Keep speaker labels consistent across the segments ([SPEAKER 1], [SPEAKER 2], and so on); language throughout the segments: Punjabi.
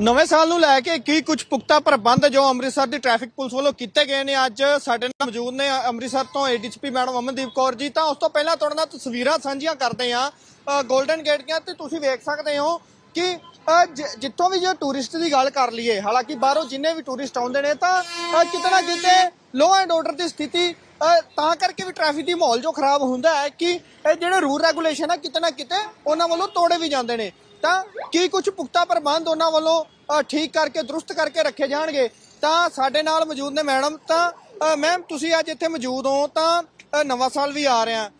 [SPEAKER 1] ਨਵੇਂ ਸਾਲ ਨੂੰ ਲੈ ਕੇ ਕੀ ਕੁਝ ਪੁਖਤਾ ਪ੍ਰਬੰਧ ਜੋ ਅੰਮ੍ਰਿਤਸਰ ਦੀ ਟ੍ਰੈਫਿਕ ਪੁਲਿਸ ਵੱਲੋਂ ਕੀਤੇ ਗਏ ਨੇ ਅੱਜ ਸਾਡੇ ਨਾਲ ਮੌਜੂਦ ਨੇ ਅੰਮ੍ਰਿਤਸਰ ਤੋਂ ਏਡੀਸੀਪੀ ਮੈਡਮ ਅਮਨਦੀਪ ਕੌਰ ਜੀ। ਤਾਂ ਉਸ ਤੋਂ ਪਹਿਲਾਂ ਤੁਹਾਡੇ ਨਾਲ ਤਸਵੀਰਾਂ ਸਾਂਝੀਆਂ ਕਰਦੇ ਆ 골ਡਨ ਗੇਟ ਦੀਆਂ, ਤੇ ਤੁਸੀਂ ਵੇਖ ਸਕਦੇ ਹੋ ਕਿ ਜਿੱਥੋਂ ਵੀ ਜੇ ਟੂਰਿਸਟ ਦੀ ਗੱਲ ਕਰ ਲਈਏ, ਹਾਲਾਂਕਿ ਬਾਹਰੋਂ ਜਿੰਨੇ ਵੀ ਟੂਰਿਸਟ ਆਉਂਦੇ ਨੇ, ਤਾਂ ਕਿਤੇ ਨਾ ਕਿਤੇ ਲੋ ਐਂਡ ਆਰਡਰ ਦੀ ਸਥਿਤੀ ਤਾਂ ਕਰਕੇ ਵੀ ਟ੍ਰੈਫਿਕ ਦੀ ਮਾਹੌਲ ਜੋ ਖਰਾਬ ਹੁੰਦਾ ਹੈ ਕਿ ਇਹ ਜਿਹੜੇ ਰੂਲ ਰੈਗੂਲੇਸ਼ਨ ਹੈ ਕਿਤੇ ਨਾ ਕਿਤੇ ਉਹਨਾਂ ਵੱਲੋਂ ਤੋੜੇ ਵੀ ਜਾਂਦੇ ਨੇ। ਤਾਂ ਕੀ ਕੁਝ ਪੁਖਤਾ ਪ੍ਰਬੰਧ ਉਹਨਾਂ ਵੱਲੋਂ ਠੀਕ ਕਰਕੇ, ਦਰੁਸਤ ਕਰਕੇ ਰੱਖੇ ਜਾਣਗੇ? ਤਾਂ ਸਾਡੇ ਨਾਲ ਮੌਜੂਦ ਨੇ ਮੈਡਮ, ਤਾਂ ਮੈਮ, ਤੁਸੀਂ ਅੱਜ ਇੱਥੇ ਮੌਜੂਦ ਹੋ, ਤਾਂ ਨਵਾਂ ਸਾਲ ਵੀ ਆ ਰਿਹਾ।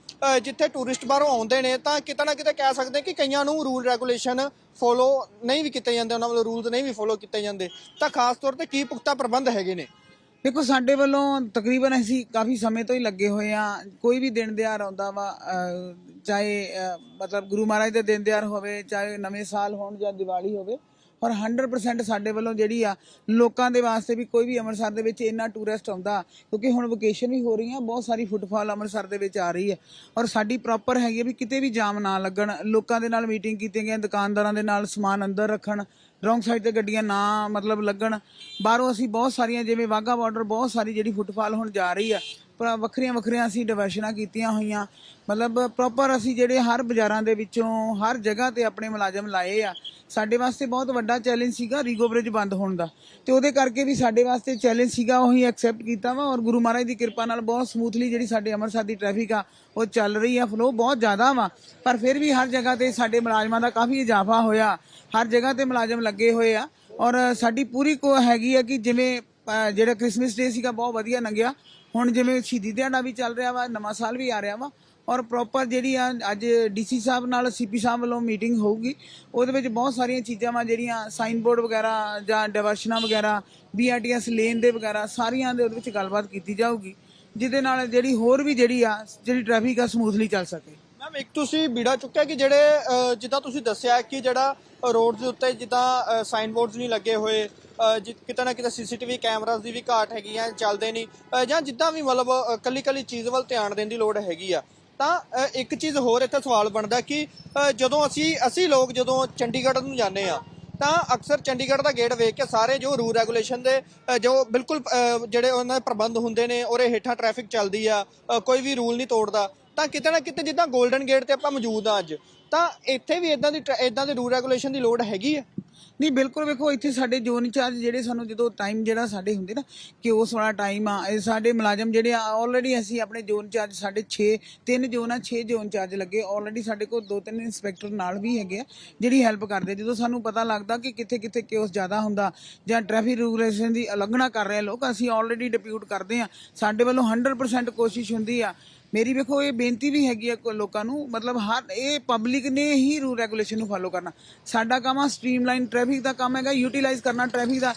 [SPEAKER 1] ਜਿੱਥੇ ਟੂਰਿਸਟ ਬਾਹਰੋਂ ਆਉਂਦੇ ਨੇ, ਤਾਂ ਕਿਤੇ ਨਾ ਕਿਤੇ ਕਹਿ ਸਕਦੇ ਕਿ ਕਈਆਂ ਨੂੰ ਰੂਲ ਰੈਗੂਲੇਸ਼ਨ ਫੋਲੋ ਨਹੀਂ ਵੀ ਕੀਤੇ ਜਾਂਦੇ, ਉਹਨਾਂ ਵੱਲੋਂ ਰੂਲਸ ਨਹੀਂ ਵੀ ਫੋਲੋ ਕੀਤੇ ਜਾਂਦੇ। ਤਾਂ ਖਾਸ ਤੌਰ ਤੇ ਕੀ ਪੁਖਤਾ ਪ੍ਰਬੰਧ ਹੈਗੇ ਨੇ?
[SPEAKER 2] ਦੇਖੋ, ਸਾਡੇ ਵੱਲੋਂ ਤਕਰੀਬਨ ਅਸੀਂ ਕਾਫੀ ਸਮੇਂ ਤੋਂ ਹੀ ਲੱਗੇ ਹੋਏ ਆ ਕੋਈ ਵੀ ਦਿਨ ਦਿਹਾੜ ਆਉਂਦਾ ਵਾ ਚਾਹੇ ਮਤਲਬ ਗੁਰੂ ਮਹਾਰਾਜ ਦੇ ਦਿਨ ਦਿਹਾੜ ਹੋਵੇ, ਚਾਹੇ ਨਵੇਂ ਸਾਲ ਹੋਣ ਜਾਂ ਦੀਵਾਲੀ ਹੋਵੇ ਔਰ 100% ਸਾਡੇ ਵੱਲੋਂ ਜਿਹੜੀ ਆ, ਲੋਕਾਂ ਦੇ ਵਾਸਤੇ ਵੀ ਕੋਈ ਵੀ ਅੰਮ੍ਰਿਤਸਰ ਦੇ ਵਿੱਚ ਇੰਨਾ ਟੂਰਿਸਟ ਆਉਂਦਾ, ਕਿਉਂਕਿ ਹੁਣ ਵਕੇਸ਼ਨ ਵੀ ਹੋ ਰਹੀਆਂ, ਬਹੁਤ ਸਾਰੀ ਫੁੱਟਫਾਲ ਅੰਮ੍ਰਿਤਸਰ ਦੇ ਵਿੱਚ ਆ ਰਹੀ ਹੈ। ਔਰ ਸਾਡੀ ਪ੍ਰੋਪਰ ਹੈਗੀ ਹੈ ਵੀ ਕਿਤੇ ਵੀ ਜਾਮ ਨਾ ਲੱਗਣ, ਲੋਕਾਂ ਦੇ ਨਾਲ ਮੀਟਿੰਗ ਕੀਤੀਆਂ ਗਈਆਂ, ਦੁਕਾਨਦਾਰਾਂ ਦੇ ਨਾਲ ਸਮਾਨ ਅੰਦਰ ਰੱਖਣ ਰੋਂਗ ਸਾਈਡ ਤੇ ਗੱਡੀਆਂ ਨਾ ਮਤਲਬ ਲੱਗਣ। ਬਾਹਰੋਂ ਅਸੀਂ ਬਹੁਤ ਸਾਰੀਆਂ, ਜਿਵੇਂ ਵਾਹਗਾ ਬਾਰਡਰ ਬਹੁਤ ਸਾਰੀ ਜਿਹੜੀ ਫੁੱਟਫਾਲ ਹੁਣ ਜਾ ਰਹੀ ਆ ਵੱਖਰੀਆਂ ਵੱਖਰੀਆਂ ਅਸੀਂ ਡਿਵਰਸ਼ਨਾਂ ਕੀਤੀਆਂ ਹੋਈਆਂ। ਮਤਲਬ ਪ੍ਰੋਪਰ ਅਸੀਂ ਜਿਹੜੇ ਹਰ ਬਾਜ਼ਾਰਾਂ ਦੇ ਵਿੱਚੋਂ ਹਰ ਜਗ੍ਹਾ ਤੇ ਆਪਣੇ ਮੁਲਾਜ਼ਮ ਲਾਏ ਆ। ਸਾਡੇ ਵਾਸਤੇ ਬਹੁਤ ਵੱਡਾ ਚੈਲੰਜ ਸੀਗਾ ਰੀਗੋ ਬ੍ਰਿਜ ਬੰਦ ਹੋਣ ਦਾ। ਤੇ ਉਹਦੇ ਕਰਕੇ ਵੀ ਸਾਡੇ ਵਾਸਤੇ ਚੈਲੰਜ ਸੀਗਾ, ਉਹੀ ਐਕਸੈਪਟ ਕੀਤਾ ਵਾ ਔਰ ਗੁਰੂ ਮਹਾਰਾਜ ਦੀ ਕਿਰਪਾ ਨਾਲ ਬਹੁਤ ਸਮੂਥਲੀ ਜਿਹੜੀ ਸਾਡੇ ਅੰਮ੍ਰਿਤਸਰ ਦੀ ਟ੍ਰੈਫਿਕ ਆ, ਉਹ ਚੱਲ ਰਹੀ ਆ ਫਲੋ ਬਹੁਤ ਜ਼ਿਆਦਾ ਵਾ। ਪਰ ਫਿਰ ਵੀ ਹਰ ਜਗ੍ਹਾ ਤੇ ਸਾਡੇ ਮੁਲਾਜ਼ਮਾਂ ਦਾ ਕਾਫੀ ਇਜ਼ਾਫਾ ਹੋਇਆ। ਹਰ ਜਗ੍ਹਾ ਤੇ ਮੁਲਾਜ਼ਮ ਲੱਗੇ ਹੋਏ ਆ। ਔਰ ਸਾਡੀ ਪੂਰੀ ਕੋ ਹੈਗੀ ਆ ਕਿ ਜਿਵੇਂ ਜਿਹੜਾ ਕ੍ਰਿਸਮਸ ਡੇ ਸੀਗਾ, ਬਹੁਤ ਵਧੀਆ ਲੰਘਿਆ। ਹੁਣ ਜਿਵੇਂ ਸ਼ਹੀਦੀ ਦਿਹਾੜਾ ਵੀ ਚੱਲ ਰਿਹਾ ਵਾ, ਨਵਾਂ ਸਾਲ ਵੀ ਆ ਰਿਹਾ ਵਾ, ਔਰ ਪ੍ਰੋਪਰ ਜਿਹੜੀ ਆ, ਅੱਜ ਡੀਸੀ ਸਾਹਿਬ ਨਾਲ ਸੀਪੀ ਸਾਹਿਬ ਵੱਲੋਂ ਮੀਟਿੰਗ ਹੋਊਗੀ, ਉਹਦੇ ਵਿੱਚ ਬਹੁਤ ਸਾਰੀਆਂ ਚੀਜ਼ਾਂ ਵਾ, ਜਿਹੜੀਆਂ ਸਾਈਨ ਬੋਰਡ ਵਗੈਰਾ ਜਾਂ ਡਿਵਰਸ਼ਨਾਂ ਵਗੈਰਾ ਬੀਆਰਟੀਐਸ ਲੇਨ ਦੇ ਵਗੈਰਾ, ਸਾਰੀਆਂ ਦੇ ਉਹਦੇ ਵਿੱਚ ਗੱਲਬਾਤ ਕੀਤੀ ਜਾਊਗੀ, ਜਿਹਦੇ ਨਾਲ ਜਿਹੜੀ ਹੋਰ ਵੀ ਜਿਹੜੀ ਆ, ਜਿਹੜੀ ਟ੍ਰੈਫਿਕ ਆ ਸਮੂਥਲੀ ਚੱਲ ਸਕੇ।
[SPEAKER 1] ਮੈਮ, ਇੱਕ ਤੁਸੀਂ ਬੀੜਾ ਚੁੱਕਿਆ ਕਿ ਜਿਹੜੇ ਜਿੱਦਾਂ ਤੁਸੀਂ ਦੱਸਿਆ ਕਿ ਜਿਹੜਾ ਰੋਡ ਦੇ ਉੱਤੇ ਜਿੱਦਾਂ ਸਾਈਨ ਬੋਰਡਸ ਨਹੀਂ ਲੱਗੇ ਹੋਏ ਜਿ- ਕਿਤੇ ਨਾ ਕਿਤੇ ਸੀਸੀਟੀਵੀ ਕੈਮਰਾਸ ਦੀ ਵੀ ਘਾਟ ਹੈਗੀ ਆ, ਚੱਲਦੇ ਨਹੀਂ ਜਾਂ ਜਿੱਦਾਂ ਵੀ ਮਤਲਬ ਕੱਲੀ ਕੱਲੀ ਚੀਜ਼ ਵੱਲ ਧਿਆਨ ਦੇਣ ਦੀ ਲੋੜ ਹੈਗੀ ਆ, ਤਾਂ ਇੱਕ ਚੀਜ਼ ਹੋਰ ਇੱਥੇ ਸਵਾਲ ਬਣਦਾ ਕਿ ਜਦੋਂ ਅਸੀਂ ਅਸੀਂ ਲੋਕ ਜਦੋਂ ਚੰਡੀਗੜ੍ਹ ਨੂੰ ਜਾਂਦੇ ਆ, ਤਾਂ ਅਕਸਰ ਚੰਡੀਗੜ੍ਹ ਦਾ ਗੇਟ ਵੇਖ ਕੇ ਸਾਰੇ ਜੋ ਰੂਲ ਰੈਗੂਲੇਸ਼ਨ ਦੇ ਜੋ ਬਿਲਕੁਲ ਜਿਹੜੇ ਉਹਨਾਂ ਦੇ ਪ੍ਰਬੰਧ ਹੁੰਦੇ ਨੇ ਉਹਦੇ ਹੇਠਾਂ ਟ੍ਰੈਫਿਕ ਚੱਲਦੀ ਆ ਕੋਈ ਵੀ ਰੂਲ ਨਹੀਂ ਤੋੜਦਾ ਤਾਂ ਕਿਤੇ ਨਾ ਕਿਤੇ ਜਿੱਦਾਂ 골ਡਨ ਗੇਟ ਤੇ ਆਪਾਂ ਮੌਜੂਦ ਆ ਅੱਜ, ਤਾਂ ਇੱਥੇ ਵੀ ਇਦਾਂ ਦੀ ਇਦਾਂ ਦੇ ਰੂਲ ਰੈਗੂਲੇਸ਼ਨ ਦੀ ਲੋੜ ਹੈਗੀ ਆ?
[SPEAKER 2] ਨਹੀਂ, ਬਿਲਕੁਲ ਵੇਖੋ, ਇੱਥੇ ਸਾਡੇ ਜ਼ੋਨ ਇੰਚਾਰਜ ਜਿਹੜੇ ਸਾਨੂੰ ਜਦੋਂ ਟਾਈਮ ਜਿਹੜਾ ਸਾਡੇ ਹੁੰਦੇ ਨਾ, ਕਿ ਉਸ ਵਾਲਾ ਟਾਈਮ ਆ, ਇਹ ਸਾਡੇ ਮੁਲਾਜ਼ਮ ਜਿਹੜੇ ਆ ਆਲਰੇਡੀ ਅਸੀਂ ਆਪਣੇ ਜ਼ੋਨ ਇੰਚਾਰਜ ਸਾਡੇ 6 ਤਿੰਨ ਜ਼ੋਨ ਆ 6 ਜ਼ੋਨ ਚਾਰਜ ਲੱਗੇ ਆਲਰੇਡੀ ਸਾਡੇ ਕੋਲ ਦੋ ਤਿੰਨ ਇੰਸਪੈਕਟਰ ਨਾਲ ਵੀ ਹੈਗੇ ਆ, ਜਿਹੜੀ ਹੈਲਪ ਕਰਦੇ ਜਦੋਂ ਸਾਨੂੰ ਪਤਾ ਲੱਗਦਾ ਕਿ ਕਿੱਥੇ ਕਿੱਥੇ ਕਿਉਸ ਜ਼ਿਆਦਾ ਹੁੰਦਾ, ਜਾਂ ਟ੍ਰੈਫਿਕ ਰੂਲੇਸ਼ਨ ਦੀ ਉਲੰਘਣਾ ਕਰ ਰਹੇ ਆ ਲੋਕ, ਅਸੀਂ ਆਲਰੇਡੀ ਡਿਪਿਊਟ ਕਰਦੇ ਆ। ਸਾਡੇ ਵੱਲੋਂ 100% ਕੋਸ਼ਿਸ਼ ਹੁੰਦੀ ਆ ਮੇਰੀ ਵੇਖੋ, ਇਹ ਬੇਨਤੀ ਵੀ ਹੈਗੀ ਆ ਕੋ- ਲੋਕਾਂ ਨੂੰ, ਮਤਲਬ ਹਰ ਇਹ ਪਬਲਿਕ ਨੇ ਹੀ ਰੂਲ ਰੈਗੂਲੇਸ਼ਨ ਨੂੰ ਫਾਲੋ ਕਰਨਾ। ਸਾਡਾ ਕੰਮ ਆ ਸਟ੍ਰੀਮਲਾਈਨ ਟ੍ਰੈਫਿਕ ਦਾ ਕੰਮ ਹੈਗਾ ਯੂਟਿਲਾਈਜ਼ ਕਰਨਾ ਟ੍ਰੈਫਿਕ ਦਾ।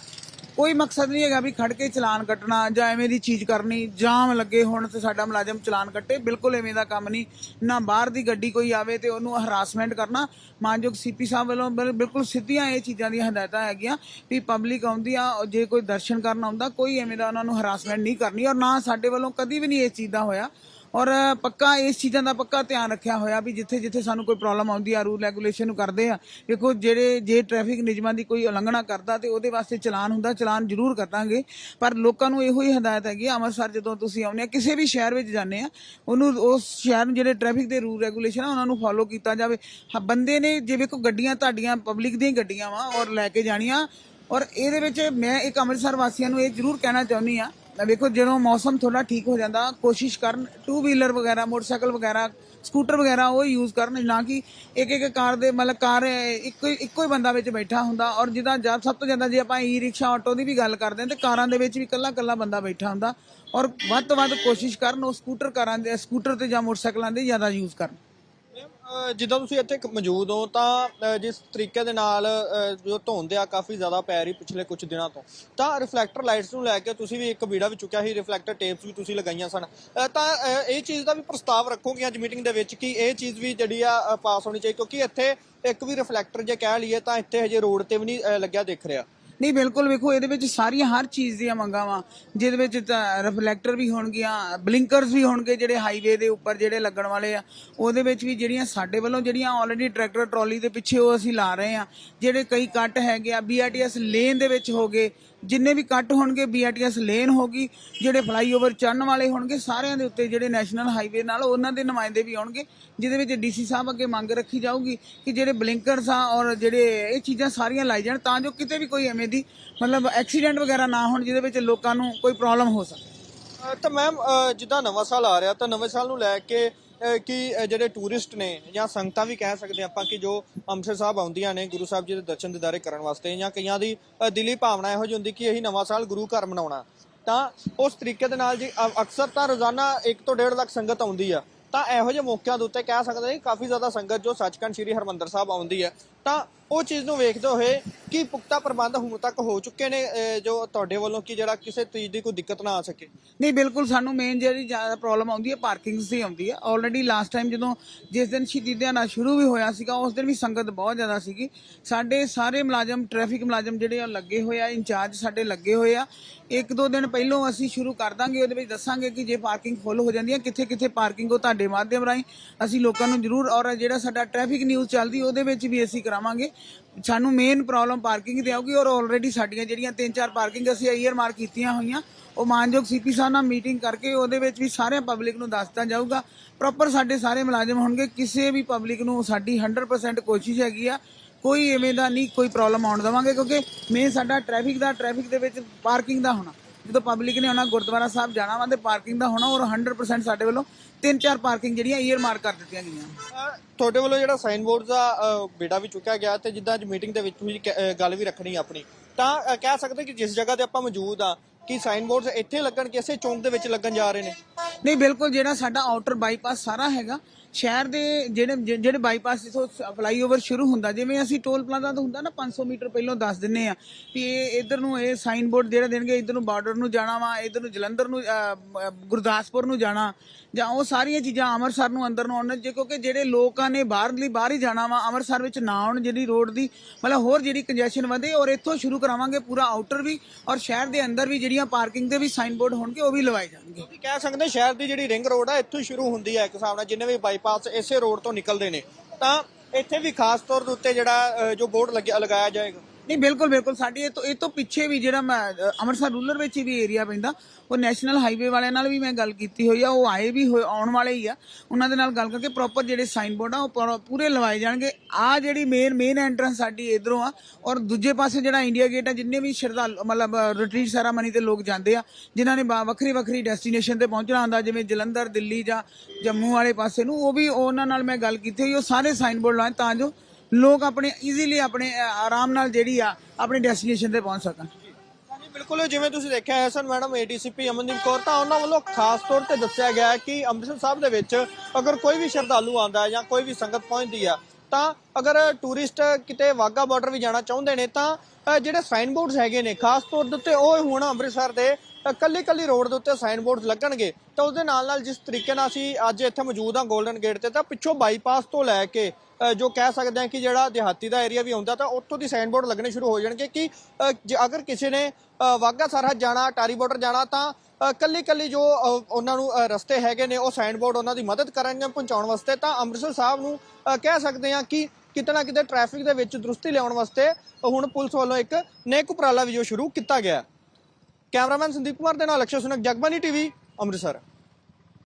[SPEAKER 2] ਕੋਈ ਮਕਸਦ ਨਹੀਂ ਹੈਗਾ ਵੀ ਖੜ ਕੇ ਚਲਾਨ ਕੱਟਣਾ ਜਾਂ ਐਵੇਂ ਦੀ ਚੀਜ਼ ਕਰਨੀ। ਜਾਮ ਲੱਗੇ ਹੋਣ ਤੇ ਸਾਡਾ ਮੁਲਾਜ਼ਮ ਚਲਾਨ ਕੱਟੇ, ਬਿਲਕੁਲ ਐਵੇਂ ਦਾ ਕੰਮ ਨਹੀਂ। ਨਾ ਬਾਹਰ ਦੀ ਗੱਡੀ ਕੋਈ ਆਵੇ ਤੇ ਉਹਨੂੰ ਹਰਾਸਮੈਂਟ ਕਰਨਾ। ਮਾਨਯੋਗ ਸੀਪੀ ਸਾਹਿਬ ਵੱਲੋਂ ਬਿਲਕੁਲ ਸਿੱਧੀਆਂ ਇਹ ਚੀਜ਼ਾਂ ਦੀਆਂ ਹਦਾਇਤਾਂ ਹੈਗੀਆਂ ਵੀ ਪਬਲਿਕ ਆਉਂਦੀ ਆ ਜੇ ਕੋਈ ਦਰਸ਼ਨ ਕਰਨ ਆਉਂਦਾ, ਕੋਈ ਐਵੇਂ ਦਾ ਉਹਨਾਂ ਨੂੰ ਹਰਾਸਮੈਂਟ ਨਹੀਂ ਕਰਨੀ। ਔਰ ਨਾ ਸਾਡੇ ਵੱਲੋਂ ਕਦੀ ਵੀ ਨਹੀਂ ਇਸ ਚੀਜ਼ ਦਾ ਹੋਇਆ। ਔਰ ਪੱਕਾ ਇਸ ਚੀਜ਼ਾਂ ਦਾ ਪੱਕਾ ਧਿਆਨ ਰੱਖਿਆ ਹੋਇਆ ਵੀ ਜਿੱਥੇ ਜਿੱਥੇ ਸਾਨੂੰ ਕੋਈ ਪ੍ਰੋਬਲਮ ਆਉਂਦੀ ਆ ਰੂਲ ਰੈਗੂਲੇਸ਼ਨ ਨੂੰ ਕਰਦੇ ਆ। ਦੇਖੋ ਜਿਹੜੇ ਜੇ ਟ੍ਰੈਫਿਕ ਨਿਯਮਾਂ ਦੀ ਕੋਈ ਉਲੰਘਣਾ ਕਰਦਾ ਤੇ ਉਹਦੇ ਵਾਸਤੇ ਚਲਾਨ ਹੁੰਦਾ ਚਲਾਨ ਜ਼ਰੂਰ ਕਰਾਂਗੇ ਪਰ ਲੋਕਾਂ ਨੂੰ ਇਹੋ ਹੀ ਹਦਾਇਤ ਹੈਗੀ ਆ, ਅੰਮ੍ਰਿਤਸਰ ਜਦੋਂ ਤੁਸੀਂ ਆਉਂਦੇ ਆ ਕਿਸੇ ਵੀ ਸ਼ਹਿਰ ਵਿੱਚ ਜਾਂਦੇ ਆ ਉਹਨੂੰ ਉਸ ਸ਼ਹਿਰ ਨੂੰ ਜਿਹੜੇ ਟ੍ਰੈਫਿਕ ਦੇ ਰੂਲ ਰੈਗੂਲੇਸ਼ਨ ਆ ਉਹਨਾਂ ਨੂੰ ਫੋਲੋ ਕੀਤਾ ਜਾਵੇ। ਹਾਂ, ਬੰਦੇ ਨੇ ਜੇ ਵੇਖੋ ਗੱਡੀਆਂ ਤੁਹਾਡੀਆਂ ਪਬਲਿਕ ਦੀਆਂ ਗੱਡੀਆਂ ਵਾ ਔਰ ਲੈ ਕੇ ਜਾਣੀਆਂ। ਔਰ ਇਹਦੇ ਵਿੱਚ ਮੈਂ ਇੱਕ ਅੰਮ੍ਰਿਤਸਰ ਵਾਸੀਆਂ ਨੂੰ ਇਹ ਜ਼ਰੂਰ ਕਹਿਣਾ ਚਾਹੁੰਦੀ ਆ ਵੇਖੋ, ਜਦੋਂ ਮੌਸਮ ਥੋੜਾ ਠੀਕ ਹੋ ਜਾਂਦਾ, ਕੋਸ਼ਿਸ਼ ਕਰਨ ਟੂ ਵੀਲਰ ਵਗੈਰਾ, ਮੋਟਰਸਾਈਕਲ ਵਗੈਰਾ, ਸਕੂਟਰ ਵਗੈਰਾ ਉਹ ਯੂਜ਼ ਕਰਨ, ਨਾ ਕਿ ਇੱਕ ਇੱਕ ਕਾਰ ਦੇ, ਮਤਲਬ ਕਾਰ ਇੱਕੋ ਹੀ ਇੱਕੋ ਹੀ ਬੰਦਾ ਵਿੱਚ ਬੈਠਾ ਹੁੰਦਾ, ਔਰ ਜਿੱਦਾਂ ਜਦ ਸਭ ਤੋਂ ਜ਼ਿਆਦਾ ਜੇ ਆਪਾਂ ਈ ਰਿਕਸ਼ਾ ਆਟੋ ਦੀ ਵੀ ਗੱਲ ਕਰਦੇ ਹਾਂ, ਤੇ ਕਾਰਾਂ ਦੇ ਵਿੱਚ ਵੀ ਇਕੱਲਾ ਇਕੱਲਾ ਬੰਦਾ ਬੈਠਾ ਹੁੰਦਾ, ਔਰ ਵੱਧ ਤੋਂ ਵੱਧ ਕੋਸ਼ਿਸ਼ ਕਰਨ ਉਹ ਸਕੂਟਰ ਕਾਰਾਂ ਦੇ, ਸਕੂਟਰ ਤੇ ਜਾਂ ਮੋਟਰਸਾਈਕਲਾਂ ਦੇ ਜ਼ਿਆਦਾ ਯੂਜ਼ ਕਰਨ।
[SPEAKER 1] ਜਿੱਦਾਂ ਤੁਸੀਂ ਇੱਥੇ ਮੌਜੂਦ ਹੋ, ਤਾਂ ਜਿਸ ਤਰੀਕੇ ਦੇ ਨਾਲ ਜੋ ਧੁੰਦ ਆ, ਕਾਫੀ ਜ਼ਿਆਦਾ ਪੈ ਰਹੀ ਪਿਛਲੇ ਕੁਝ ਦਿਨਾਂ ਤੋਂ। ਤਾਂ ਰਿਫਲੈਕਟਰ ਲਾਈਟਸ ਨੂੰ ਲੈ ਕੇ ਤੁਸੀਂ ਵੀ ਇੱਕ ਬੀੜਾ ਵੀ ਚੁੱਕਿਆ ਸੀ ਰਿਫਲੈਕਟਰ ਟੇਪਸ ਵੀ ਤੁਸੀਂ ਲਗਾਈਆਂ ਸਨ। ਤਾਂ ਇਹ ਚੀਜ਼ ਦਾ ਵੀ ਪ੍ਰਸਤਾਵ ਰੱਖੋਗੇ ਅੱਜ ਮੀਟਿੰਗ ਦੇ ਵਿੱਚ ਕਿ ਇਹ ਚੀਜ਼ ਵੀ ਜਿਹੜੀ ਆ ਪਾਸ ਹੋਣੀ ਚਾਹੀਦੀ, ਕਿਉਂਕਿ ਇੱਥੇ ਇੱਕ ਵੀ ਰਿਫਲੈਕਟਰ ਜੇ ਕਹਿ ਲਈਏ, ਤਾਂ ਇੱਥੇ ਹਜੇ ਰੋਡ ਤੇ ਵੀ ਨਹੀਂ ਲੱਗਿਆ ਦਿਖ ਰਿਹਾ।
[SPEAKER 2] ਨਹੀਂ, ਬਿਲਕੁਲ ਵੇਖੋ, ਇਹਦੇ ਵਿੱਚ ਸਾਰੀਆਂ ਹਰ ਚੀਜ਼ ਦੀਆਂ ਮੰਗਾਂ ਵਾ। ਜਿਹਦੇ ਵਿੱਚ ਰਿਫਲੈਕਟਰ ਵੀ ਹੋਣਗੀਆਂ ਬਲਿੰਕਰਸ ਵੀ ਹੋਣਗੇ ਜਿਹੜੇ ਹਾਈਵੇ ਦੇ ਉੱਪਰ ਜਿਹੜੇ ਲੱਗਣ ਵਾਲੇ ਆ। ਉਹਦੇ ਵਿੱਚ ਵੀ ਜਿਹੜੀਆਂ ਸਾਡੇ ਵੱਲੋਂ ਜਿਹੜੀਆਂ ਆਲਰੇਡੀ ਟਰੈਕਟਰ ਟਰਾਲੀ ਦੇ ਪਿੱਛੇ ਉਹ ਅਸੀਂ ਲਾ ਰਹੇ ਆ। ਜਿਹੜੇ ਕਈ ਕੱਟ ਹੈਗੇ ਆ ਬੀਆਰਟੀਐਸ ਲੇਨ ਦੇ ਵਿੱਚ ਹੋਗੇ ਜਿੰਨੇ ਵੀ ਕੱਟ ਹੋਣਗੇ ਬੀਆਰਟੀਐਸ ਲੇਨ ਹੋਗੀ ਜਿਹੜੇ ਫਲਾਈਓਵਰ ਚੜਨ ਵਾਲੇ ਹੋਣਗੇ, ਸਾਰਿਆਂ ਦੇ ਉੱਤੇ ਜਿਹੜੇ ਨੈਸ਼ਨਲ ਹਾਈਵੇ ਨਾਲ ਉਹਨਾਂ ਦੇ ਨੁਮਾਇੰਦੇ ਵੀ ਆਉਣਗੇ, ਜਿਹਦੇ ਵਿੱਚ ਡੀਸੀ ਸਾਹਿਬ ਅੱਗੇ ਮੰਗ ਰੱਖੀ ਜਾਊਗੀ ਕਿ ਜਿਹੜੇ ਬਲਿੰਕਰਸ ਆ ਔਰ ਜਿਹੜੇ ਇਹ ਚੀਜ਼ਾਂ ਸਾਰੀਆਂ ਲਾਈ ਜਾਣ, ਤਾਂ ਜੋ ਕਿਤੇ ਵੀ ਕੋਈ ਐਵੇਂ ਦੀ ਮਤਲਬ ਐਕਸੀਡੈਂਟ ਵਗੈਰਾ ਨਾ ਹੋਣ, ਜਿਹਦੇ ਵਿੱਚ ਲੋਕਾਂ ਨੂੰ ਕੋਈ ਪ੍ਰੋਬਲਮ ਹੋ ਸਕੇ।
[SPEAKER 1] ਤਾਂ ਮੈਮ ਜਿੱਦਾਂ ਨਵਾਂ ਸਾਲ ਆ ਰਿਹਾ, ਤਾਂ ਨਵੇਂ ਸਾਲ ਨੂੰ ਲੈ ਕੇ ਕਿ ਜਿਹੜੇ ਟੂਰਿਸਟ ਨੇ ਜਾਂ ਸੰਗਤਾਂ ਵੀ ਕਹਿ ਸਕਦੇ ਆਪਾਂ ਕਿ ਜੋ ਅੰਮ੍ਰਿਤਸਰ ਸਾਹਿਬ ਆਉਂਦੀਆਂ ਨੇ ਗੁਰੂ ਸਾਹਿਬ ਜੀ ਦੇ ਦਰਸ਼ਨ ਦਿਦਾਰੇ ਕਰਨ ਵਾਸਤੇ ਜਾਂ ਕਈਆਂ ਦੀ ਅ, ਦਿਲੀ ਭਾਵਨਾ ਇਹੋ ਜਿਹੀ ਹੁੰਦੀ ਕਿ ਇਹੀ ਨਵਾਂ ਸਾਲ ਗੁਰੂ ਘਰ ਮਨਾਉਣਾ। ਤਾਂ ਉਸ ਤਰੀਕੇ ਦੇ ਨਾਲ ਜੀ ਅ- ਅਕਸਰ ਤਾਂ ਰੋਜ਼ਾਨਾ 1 ਤੋਂ 1.5 ਲੱਖ ਸੰਗਤ ਆਉਂਦੀ ਆ ਤਾਂ ਇਹੋ ਜਿਹੇ ਮੌਕਿਆਂ ਦੇ ਉੱਤੇ ਕਹਿ ਸਕਦੇ ਹਾਂ ਕਾਫੀ ਜ਼ਿਆਦਾ ਸੰਗਤ ਜੋ ਸੱਚਖੰਡ ਸ੍ਰੀ ਹਰਮੰਦਰ ਸਾਹਿਬ ਆਉਂਦੀ ਹੈ। ਤਾਂ ਉਹ ਚੀਜ਼ ਨੂੰ ਵੇਖਦੇ ਹੋਏ ਕੀ ਪੁਖਤਾ ਪ੍ਰਬੰਧ ਹੁਣ ਤੱਕ ਹੋ ਚੁੱਕੇ ਨੇ ਜੋ ਤੁਹਾਡੇ ਵੱਲੋਂ ਕਿ ਜਿਹੜਾ ਕਿਸੇ ਚੀਜ਼ ਦੀ ਕੋਈ ਦਿੱਕਤ ਨਾ ਆ ਸਕੇ?
[SPEAKER 2] ਨਹੀਂ, ਬਿਲਕੁਲ ਸਾਨੂੰ ਮੇਨ ਜਿਹੜੀ ਜ਼ਿਆਦਾ ਪ੍ਰੋਬਲਮ ਆਉਂਦੀ ਹੈ ਪਾਰਕਿੰਗਸ ਦੀ ਆਉਂਦੀ ਹੈ। ਆਲਰੇਡੀ ਲਾਸਟ ਟਾਈਮ ਜਦੋਂ ਜਿਸ ਦਿਨ ਸ਼ਹੀਦੀ ਦਿਹਾੜਾ ਸ਼ੁਰੂ ਵੀ ਹੋਇਆ ਸੀਗਾ, ਉਸ ਦਿਨ ਵੀ ਸੰਗਤ ਬਹੁਤ ਜ਼ਿਆਦਾ ਸੀਗੀ। ਸਾਡੇ ਸਾਰੇ ਮੁਲਾਜ਼ਮ ਟ੍ਰੈਫਿਕ ਮੁਲਾਜ਼ਮ ਜਿਹੜੇ ਆ, ਲੱਗੇ ਹੋਏ ਆ, ਇੰਚਾਰਜ ਸਾਡੇ ਲੱਗੇ ਹੋਏ ਆ। ਇੱਕ ਦੋ ਦਿਨ ਪਹਿਲਾਂ ਅਸੀਂ ਸ਼ੁਰੂ ਕਰ ਦਾਂਗੇ, ਉਹਦੇ ਵਿੱਚ ਦੱਸਾਂਗੇ ਕਿ ਜੇ ਪਾਰਕਿੰਗ ਫੁੱਲ ਹੋ ਜਾਂਦੀ ਹੈ ਕਿੱਥੇ ਕਿੱਥੇ ਪਾਰਕਿੰਗ ਉਹ ਤੁਹਾਡੇ ਮਾਧਿਅਮ ਰਾਹੀਂ ਅਸੀਂ ਲੋਕਾਂ ਨੂੰ ਜ਼ਰੂਰ, ਔਰ ਜਿਹੜਾ ਸਾਡਾ ਟ੍ਰੈਫਿਕ ਨਿਊਜ਼ ਚੱਲਦੀ, ਉਹਦੇ ਵਿੱਚ ਵੀ ਅਸੀਂ ਕਰਾਵਾਂਗੇ। ਸਾਨੂੰ ਮੇਨ ਪ੍ਰੋਬਲਮ ਪਾਰਕਿੰਗ ਦੀ ਆਊਗੀ ਔਰ ਆਲਰੇਡੀ ਸਾਡੀਆਂ ਜਿਹੜੀਆਂ ਤਿੰਨ ਚਾਰ ਪਾਰਕਿੰਗ ਅਸੀਂ ਆਈਆਰ ਮਾਰਕ ਕੀਤੀਆਂ ਹੋਈਆਂ, ਉਹ ਮਾਨਯੋਗ ਸੀਪੀ ਸਾਹਿਬ ਨਾਲ ਮੀਟਿੰਗ ਕਰਕੇ ਉਹਦੇ ਵਿੱਚ ਵੀ ਸਾਰੇ ਪਬਲਿਕ ਨੂੰ ਦੱਸਤਾ ਜਾਊਗਾ। ਪ੍ਰੋਪਰ ਸਾਡੇ ਸਾਰੇ ਮੁਲਾਜ਼ਮ ਹੋਣਗੇ, ਕਿਸੇ ਵੀ ਪਬਲਿਕ ਨੂੰ ਸਾਡੀ 100% ਕੋਸ਼ਿਸ਼ ਹੈਗੀ ਆ, ਕੋਈ ਐਵੇਂ ਦਾ ਨਹੀਂ, ਕੋਈ ਪ੍ਰੋਬਲਮ ਆਉਣ ਦੇਵਾਂਗੇ ਕਿਉਂਕਿ ਮੇਨ ਸਾਡਾ ਟ੍ਰੈਫਿਕ ਦਾ ਟ੍ਰੈਫਿਕ ਦੇ ਵਿੱਚ ਪਾਰਕਿੰਗ ਦਾ ਹੋਣਾ। ਜਦੋਂ ਪਬਲਿਕ ਨੇ ਆਉਣਾ ਗੁਰਦੁਆਰਾ ਸਾਹਿਬ ਜਾਣਾ ਵਾ ਤੇ ਪਾਰਕਿੰਗ ਦਾ ਹੋਣਾ ਔਰ 100% ਸਾਡੇ ਵੱਲੋਂ ਤਿੰਨ ਚਾਰ ਪਾਰਕਿੰਗ ਜਿਹੜੀਆਂ ਈਅਰ ਮਾਰਕ ਕਰ ਦਿੱਤੀਆਂ ਗਈਆਂ।
[SPEAKER 1] ਤੁਹਾਡੇ ਵੱਲੋਂ ਜਿਹੜਾ ਸਾਈਨ ਬੋਰਡ ਦਾ ਬੇੜਾ ਵੀ ਚੁੱਕਿਆ ਗਿਆ ਤੇ ਜਿੱਦਾਂ ਅੱਜ ਮੀਟਿੰਗ ਦੇ ਵਿੱਚ ਅ, ਗੱਲ ਵੀ ਰੱਖਣੀ ਆਪਣੀ। ਤਾਂ ਕਹਿ ਸਕਦੇ ਕਿ ਜਿਸ ਜਗ੍ਹਾ ਤੇ ਆਪਾਂ ਮੌਜੂਦ ਆ ਕਿ ਸਾਈਨ ਬੋਰਡਸ ਇੱਥੇ ਲੱਗਣ ਕਿ ਇਸੇ ਚੌਂਕ ਦੇ ਵਿੱਚ ਲੱਗਣ ਜਾ ਰਹੇ ਨੇ?
[SPEAKER 2] ਨਹੀਂ ਬਿਲਕੁਲ ਜਿਹੜਾ ਸਾਡਾ ਆਊਟਰ ਬਾਈਪਾਸ ਸਾਰਾ ਹੈਗਾ ਸ਼ਹਿਰ ਦੇ ਜਿਹੜੇ ਜਿ- ਜਿਹੜੇ ਬਾਈਪਾਸ ਇਥੋਂ ਫਲਾਈਓਵਰ ਸ਼ੁਰੂ ਹੁੰਦਾ, ਜਿਵੇਂ ਅਸੀਂ ਟੋਲ ਪਲਾਜ਼ਾ ਤੋਂ ਹੁੰਦਾ ਨਾ 500 ਮੀਟਰ ਪਹਿਲਾਂ ਦੱਸ ਦਿੰਨੇ ਆ ਵੀ ਇਹ ਇਧਰ ਨੂੰ ਇਹ ਸਾਈਨ ਬੋਰਡ ਜਿਹੜਾ ਦੇਣਗੇ, ਇਧਰ ਨੂੰ ਬਾਰਡਰ ਨੂੰ ਜਾਣਾ ਵਾ, ਇਧਰ ਨੂੰ ਜਲੰਧਰ ਨੂੰ ਗੁਰਦਾਸਪੁਰ ਨੂੰ ਜਾਣਾ, ਜਾਂ ਉਹ ਸਾਰੀਆਂ ਚੀਜ਼ਾਂ ਅੰਮ੍ਰਿਤਸਰ ਨੂੰ ਅੰਦਰ ਨੂੰ ਆਉਣ, ਜੇ ਕਿਉਂਕਿ ਜਿਹੜੇ ਲੋਕਾਂ ਨੇ ਬਾਹਰਲੀ ਬਾਹਰ ਹੀ ਜਾਣਾ ਵਾ, ਅੰਮ੍ਰਿਤਸਰ ਵਿੱਚ ਨਾ ਆਉਣ ਜਿਹੜੀ ਰੋਡ ਦੀ, ਮਤਲਬ ਹੋਰ ਜਿਹੜੀ ਕੰਜੈਸ਼ਨ ਵਧੇ ਔਰ ਇੱਥੋਂ ਸ਼ੁਰੂ ਕਰਾਵਾਂਗੇ ਪੂਰਾ ਆਊਟਰ ਵੀ ਔਰ ਸ਼ਹਿਰ ਦੇ ਅੰਦਰ ਵੀ ਜਿਹੜੀਆਂ ਪਾਰਕਿੰਗ ਦੇ ਵੀ ਸਾਈਨ ਬੋਰਡ ਹੋਣਗੇ, ਉਹ ਵੀ ਲਵਾਏ ਜਾਣਗੇ।
[SPEAKER 1] ਤੁਸੀਂ ਕਹਿ ਸਕਦੇ ਸ਼ਹਿਰ ਦੀ ਜਿਹੜੀ ਰਿੰਗ ਰੋਡ ਆ, ਇੱਥੋਂ ਸ਼ੁਰੂ ਹੁੰਦੀ ਹੈ ਇੱਕ ਹਿਸਾਬ ਨਾਲ ਜਿੰਨੇ ਵੀ ਬਾਈਪਾਸ ਇਸੇ ਰੋਡ ਤੋਂ ਨਿਕਲਦੇ ਨੇ। ਤਾਂ ਇੱਥੇ ਵੀ ਖਾਸ ਤੌਰ ਦੇ ਉੱਤੇ ਜਿਹੜਾ ਅ, ਜੋ ਬੋਰਡ ਲੱਗਿਆ ਲਗਾਇਆ ਜਾਏਗਾ।
[SPEAKER 2] ਨਹੀਂ, ਬਿਲਕੁਲ ਬਿਲਕੁਲ। ਸਾਡੀ ਇਹ ਤੋਂ ਇਹ ਤੋਂ ਪਿੱਛੇ ਵੀ ਜਿਹੜਾ ਮੈਂ ਅੰਮ੍ਰਿਤਸਰ ਰੂਲਰ ਵਿੱਚ ਵੀ ਏਰੀਆ ਪੈਂਦਾ, ਉਹ ਨੈਸ਼ਨਲ ਹਾਈਵੇ ਵਾਲਿਆਂ ਨਾਲ ਵੀ ਮੈਂ ਗੱਲ ਕੀਤੀ ਹੋਈ ਆ, ਉਹ ਆਏ ਵੀ ਹੋਏ, ਆਉਣ ਵਾਲੇ ਹੀ ਆ। ਉਹਨਾਂ ਦੇ ਨਾਲ ਗੱਲ ਕਰਕੇ ਪ੍ਰੋਪਰ ਜਿਹੜੇ ਸਾਈਨ ਬੋਰਡ ਆ, ਉਹ ਪੂਰਾ- ਪੂਰੇ ਲਵਾਏ ਜਾਣਗੇ। ਆ ਜਿਹੜੀ ਮੇਨ ਮੇਨ ਐਂਟਰੈਂਸ ਸਾਡੀ ਇਧਰੋਂ ਆ, ਔਰ ਦੂਜੇ ਪਾਸੇ ਜਿਹੜਾ ਇੰਡੀਆ ਗੇਟ ਆ, ਜਿੰਨੇ ਵੀ ਸ਼ਰਧਾਲੂ, ਮਤਲਬ ਰਿਟਰੀਟ ਸੈਰਾਮਨੀ ਤੇ ਲੋਕ ਜਾਂਦੇ ਆ, ਜਿਨ੍ਹਾਂ ਨੇ ਬਾ- ਵੱਖਰੀ ਵੱਖਰੀ ਡੈਸਟੀਨੇਸ਼ਨ ਤੇ ਪਹੁੰਚਣਾ ਹੁੰਦਾ, ਜਿਵੇਂ ਜਲੰਧਰ, ਦਿੱਲੀ ਜਾਂ ਜੰਮੂ ਵਾਲੇ ਪਾਸੇ ਨੂੰ, ਉਹ ਵੀ ਉਹਨਾਂ ਨਾਲ ਮੈਂ ਗੱਲ ਕੀਤੀ ਹੋਈ, ਉਹ ਸਾਰੇ ਸਾਈਨ ਬੋਰਡ ਲਾਏ ਤਾਂ ਜੋ ਲੋਕ ਆਪਣੇ ਈਜ਼ੀਲੀ ਆਪਣੇ ਅ, ਆਰਾਮ ਨਾਲ ਜਿਹੜੀ ਆ ਆਪਣੇ ਡੈਸਟੀਨੇਸ਼ਨ ਤੇ ਪਹੁੰਚ ਸਕਣ।
[SPEAKER 1] ਹਾਂਜੀ ਬਿਲਕੁਲ ਜਿਵੇਂ ਤੁਸੀਂ ਦੇਖਿਆ ਹੈ ਸਨ ਮੈਡਮ ਏਡੀਸੀਪੀ ਅਮਨਦੀਪ ਕੌਰ ਤਾਂ ਉਹਨਾਂ ਵੱਲੋਂ ਖਾਸ ਤੌਰ ਤੇ ਦੱਸਿਆ ਗਿਆ ਹੈ ਕਿ ਅੰਮ੍ਰਿਤਸਰ ਸਾਹਿਬ ਦੇ ਵਿੱਚ ਅਗਰ ਕੋਈ ਵੀ ਸ਼ਰਧਾਲੂ ਆਂਦਾ ਹੈ ਜਾਂ ਕੋਈ ਵੀ ਸੰਗਤ ਪਹੁੰਚਦੀ ਆ ਤਾਂ ਅਗਰ ਟੂਰਿਸਟ ਕਿਤੇ ਵਾਗਾ ਬਾਰਡਰ ਵੀ ਜਾਣਾ ਚਾਹੁੰਦੇ ਨੇ ਤਾਂ ਅ, ਜਿਹੜੇ ਸਾਈਨ ਬੋਰਡਸ ਹੈਗੇ ਨੇ ਖਾਸ ਤੌਰ ਦੇ ਉੱਤੇ ਉਹ ਹੁਣ ਅੰਮ੍ਰਿਤਸਰ ਦੇ ਕੱਲੀ ਕੱਲੀ ਰੋਡ ਦੇ ਉੱਤੇ ਸਾਈਨ ਬੋਰਡ ਲੱਗਣਗੇ। ਤਾਂ ਉਹਦੇ ਨਾਲ ਨਾਲ ਜਿਸ ਤਰੀਕੇ ਨਾਲ ਅਸੀਂ ਅੱਜ ਇੱਥੇ ਮੌਜੂਦ ਹਾਂ 골ਡਨ ਗੇਟ ਤੇ ਤਾਂ ਪਿੱਛੋਂ ਬਾਈਪਾਸ ਤੋਂ ਲੈ ਕੇ ਜੋ ਕਹਿ ਸਕਦੇ ਹਾਂ ਕਿ ਜਿਹੜਾ ਦਿਹਾਤੀ ਦਾ ਏਰੀਆ ਵੀ ਆਉਂਦਾ ਤਾਂ ਉੱਥੋਂ ਦੀ ਸਾਈਨ ਬੋਰਡ ਲੱਗਣੇ ਸ਼ੁਰੂ ਹੋ ਜਾਣਗੇ ਕਿ ਅ, ਅਗਰ ਕਿਸੇ ਨੇ ਅ, ਵਾਹਗਾ ਸਰਹੱਦ ਜਾਣਾ ਟਾਰੀ ਬਾਰਡਰ ਜਾਣਾ ਤਾਂ ਕੱਲੀ ਕੱਲੀ ਜੋ ਉਹਨਾਂ ਨੂੰ ਰਸਤੇ ਹੈਗੇ ਨੇ ਉਹ ਸਾਈਨ ਬੋਰਡ ਉਹਨਾਂ ਦੀ ਮਦਦ ਕਰਨਗੇ ਪਹੁੰਚਾਉਣ ਵਾਸਤੇ ਤਾਂ ਅੰਮ੍ਰਿਤਸਰ ਸਾਹਿਬ ਨੂੰ ਕਹਿ ਸਕਦੇ ਹਾਂ ਕਿ ਕਿਤੇ ਨਾ ਕਿਤੇ ਟ੍ਰੈਫਿਕ ਦੇ ਵਿੱਚ ਦਰੁਸਤੀ ਲਿਆਉਣ ਵਾਸਤੇ ਹੁਣ ਪੁਲਿਸ ਵੱਲੋਂ ਇੱਕ ਨੇਕ ਉਪਰਾਲਾ ਵੀ ਜੋ ਸ਼ੁਰੂ ਕੀਤਾ ਗਿਆ। ਕੈਮਰਾਮੈਨ ਸੰਦੀਪ ਕੁਮਾਰ ਦੇ ਨਾਲ ਅਕਸ਼ੇ ਸੁਨਕ ਜਗਬਾਨੀ ਟੀਵੀ ਅੰਮ੍ਰਿਤਸਰ।